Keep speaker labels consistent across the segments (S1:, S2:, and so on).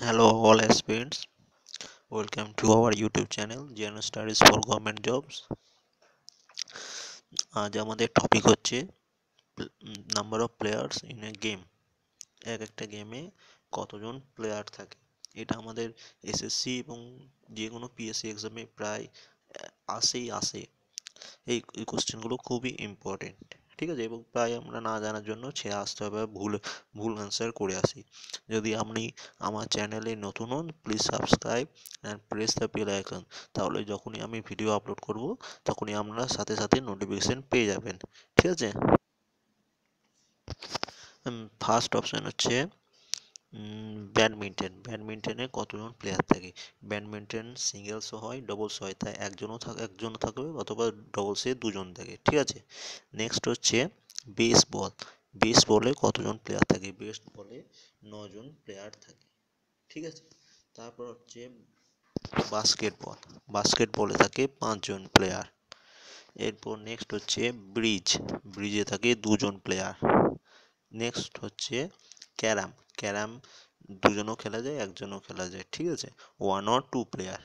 S1: Hello, all aspirants. Welcome to our YouTube channel, General Studies for Government Jobs. আজ আমাদের topic হচ্ছে number of players in a game এক একটা গেমে কতজন প্লেয়ার থাকে এটা আমাদের এসএসসি এবং যে কোনো পিএসসি এক্সামে প্রায় আসেই আসে এই কোশ্চেনগুলো খুবই ইম্পর্টেন্ট ঠিক আছে? এবং প্রায় আমরা না জানার জন্য ছেড়ে আসতে হবে, ভুল ভুল অ্যান্সার করে আসি। যদি আপনি আমার চ্যানেলে নতুন হন please subscribe and press the bell icon তাহলে যখনই আমি ভিডিও আপলোড করব, তখনই আপনার সাথে সাথে নোটিফিকেশান পেয়ে যাবেন। ঠিক আছে? ফার্স্ট অপশান হচ্ছে ব্যাডমিন্টন। ব্যাডমিন্টনে কতজন প্লেয়ার থাকে? ব্যাডমিন্টন সিঙ্গেলসও হয় ডবলস হয়, তাই একজনও থাকে একজন থাকবে অথবা ডবলসে দুজন থাকে, ঠিক আছে? নেক্সট হচ্ছে বেস বল বেস বলে কতজন প্লেয়ার থাকে? বেস্ট বলে নজন প্লেয়ার থাকে, ঠিক আছে? তারপর হচ্ছে বাস্কেটবল বাস্কেটবলে থাকে পাঁচজন প্লেয়ার এরপর নেক্সট হচ্ছে ব্রিজ ব্রিজে থাকে দুজন প্লেয়ার নেক্সট হচ্ছে ক্যারাম ক্যারাম দুজনও খেলা যায়, একজনও খেলা যায়, ঠিক আছে? ওয়ান অর টু প্লেয়ার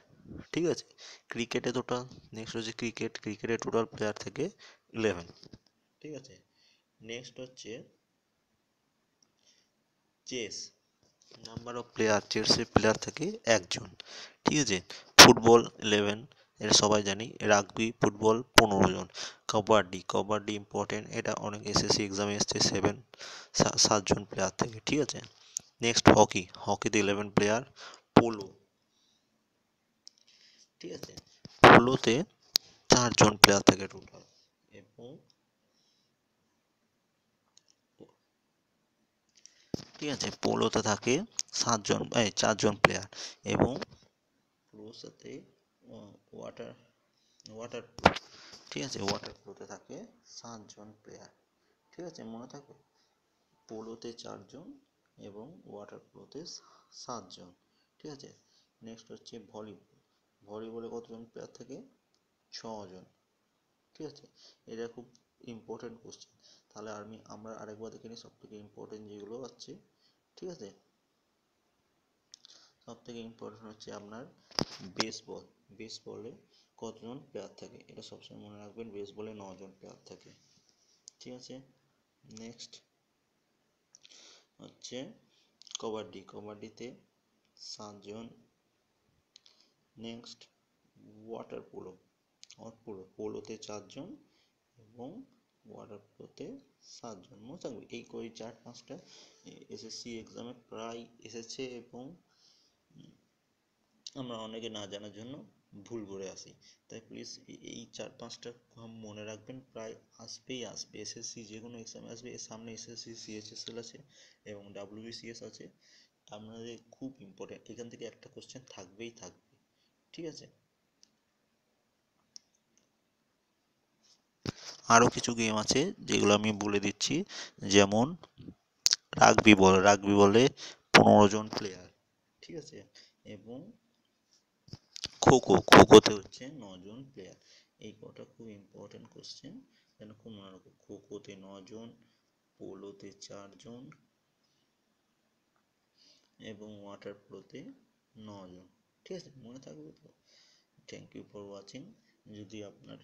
S1: ঠিক আছে? ক্রিকেটে টোটাল নেক্সট হচ্ছে ক্রিকেট ক্রিকেটে টোটাল প্লেয়ার থেকে ইলেভেন ঠিক আছে? নেক্সট হচ্ছে চেস নাম্বার অফ প্লেয়ার চেসের প্লেয়ার থেকে একজন, ঠিক আছে? ফুটবল ইলেভেন এটা সবাই জানি, রাগবি, ফুটবল পনেরো জন। কবাডি কবাডি ইম্পর্টেন্ট এটা অনেক এসএসসি এক্সামে এসছে সেভেন সাতজন প্লেয়ার থেকে, ঠিক আছে? নেক্সট হকি হকিতে ইলেভেন প্লেয়ার পোলো ঠিক আছে? পোলোতে চারজন প্লেয়ার থাকে টোটাল এবং ঠিক আছে পোলোতে থাকে সাতজন এই চারজন প্লেয়ার এবং পোলোর সাথে ওয়াটার ওয়াটার ঠিক আছে ওয়াটার পোলোতে থাকে সাতজন প্লেয়ার ঠিক আছে, মনে থাকবে পোলোতে চারজন এবং ওয়াটার পোলোতে সাতজন। ঠিক আছে? নেক্সট হচ্ছে ভলিবল ভলিবলে কতজন প্লেয়ার থাকে? ছজন। ঠিক আছে? এটা খুব ইম্পর্টেন্ট কোশ্চেন তাহলে আমি, আমরা আরেকবার দেখে নিই সব থেকে ইম্পর্টেন্ট যেগুলো আছে। ঠিক আছে? সব থেকে ইম্পর্টেন্ট হচ্ছে আপনার বেসবল বেসবলে কতজন প্লেয়ার থাকে? এটা সবসময় মনে রাখবেন বেসবলে নজন প্লেয়ার থাকে। ঠিক আছে? নেক্সট হচ্ছে কবাডি। কবাডিতে সাতজন। Next water polo water polo পোলোতে চারজন এবং ওয়াটার পোলোতে সাতজন। মনে থাকবে এই কই চার পাঁচটা এসএসসি এক্সামে প্রায় এসেছে এবং আমরা অনেকে না জানার জন্য ভুল করে আসি। তাই প্লিজ এই চার পাঁচটা মনে রাখবেন। প্রায় আসবেই আসবে। এসএসসি যে কোনো এক্সামে আসবে। এর সামনে এসএসসি সিএইচএসএল আছে এবং ডাব্লিউবিসিএস আছে। আপনাদের খুব ইম্পর্টেন্ট এখান থেকে একটা কোশ্চেন থাকবেই থাকবে। ঠিক আছে? আরও কিছু গেম আছে যেগুলো আমি বলে দিচ্ছি। যেমন রাগবি বল। রাগবি বলে পনেরো জন প্লেয়ার ঠিক আছে? এবং খোখো খোখোতে হচ্ছে? নজন প্লেয়ার এই কটা খুব ইম্পর্টেন্ট কোশ্চেন যেন খুব মনে রাখো খোখোতে নজন, পোলোতে চারজন এবং ওয়াটার পোলোতে নজন। ঠিক আছে, মনে থাকবে তো? থ্যাংক ইউ ফর ওয়াচিং যদি আপনার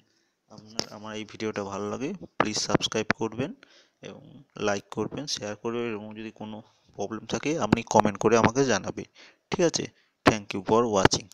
S1: আপনার, আমার এই ভিডিওটা ভালো লাগে প্লিজ সাবস্ক্রাইব করবেন এবং লাইক করবেন শেয়ার করবেন এবং যদি কোনো প্রবলেম থাকে, আপনি কমেন্ট করে আমাকে জানাবেন। ঠিক আছে? Thank you for watching